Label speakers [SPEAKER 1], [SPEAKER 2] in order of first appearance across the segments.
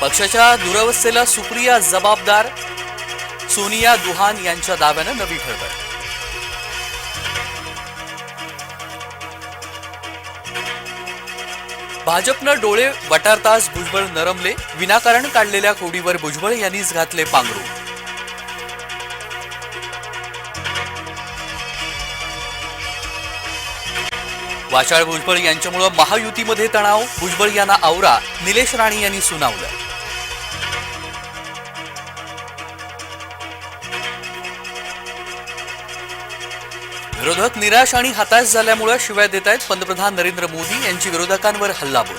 [SPEAKER 1] पक्षाच्या दुरवस्थेला सुप्रिया जबाबदार सोनिया दुहान यांच्या दाव्यानं नवी खळबळ भाजपनं डोळे वटारताच भुजबळ नरमले विनाकारण काढलेल्या कोडीवर भुजबळ यांनीच घातले पांघरू वाचाळ भुजबळ यांच्यामुळं महायुतीमध्ये तणाव भुजबळ यांना आवरा निलेश राणे यांनी सुनावलं. विरोधक निराश आणि हताश झाल्यामुळे शिवाय देत आहेत पंतप्रधान नरेंद्र मोदी यांची विरोधकांवर हल्लाबोल.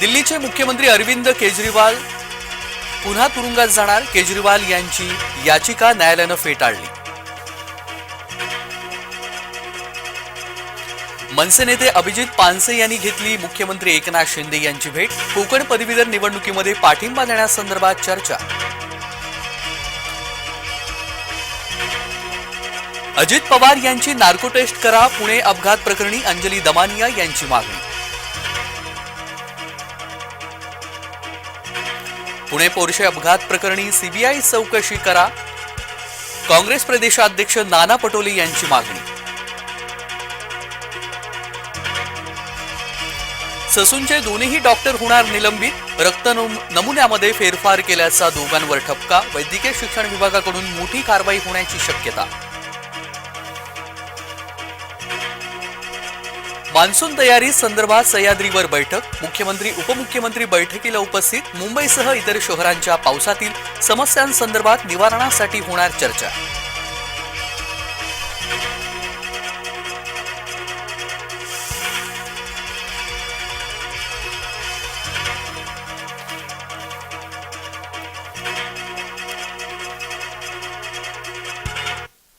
[SPEAKER 1] दिल्लीचे मुख्यमंत्री अरविंद केजरीवाल पुन्हा तुरुंगात जाणार केजरीवाल यांची याचिका न्यायालयानं फेटाळली. मनसे नेते अभिजित पानसे यांनी घेतली. मुख्यमंत्री एकनाथ शिंदे यांची भेट. कोकण पदवीधर निवडणुकीमध्ये पाठिंबा देण्यासंदर्भात चर्चा. अजित पवार यांची नार्को टेस्ट करा. पुणे अपघात प्रकरणी अंजली दमानिया यांची मागणी. पुणे पोरशे अपघात प्रकरणी सीबीआय चौकशी करा. काँग्रेस प्रदेशाध्यक्ष नाना पटोले यांची मागणी. ससूनचे दोन्ही डॉक्टर होणार निलंबित. रक्त नमुन्यामध्ये फेरफार केल्याचा दोघांवर ठपका. वैद्यकीय शिक्षण विभागाकडून मोठी कारवाई होण्याची शक्यता. मान्सून तयारी संदर्भात सह्याद्रीवर बैठक. मुख्यमंत्री उपमुख्यमंत्री बैठकीला उपस्थित. मुंबईसह इतर शहरांच्या पावसातील समस्यांसंदर्भात निवारणासाठी होणार चर्चा.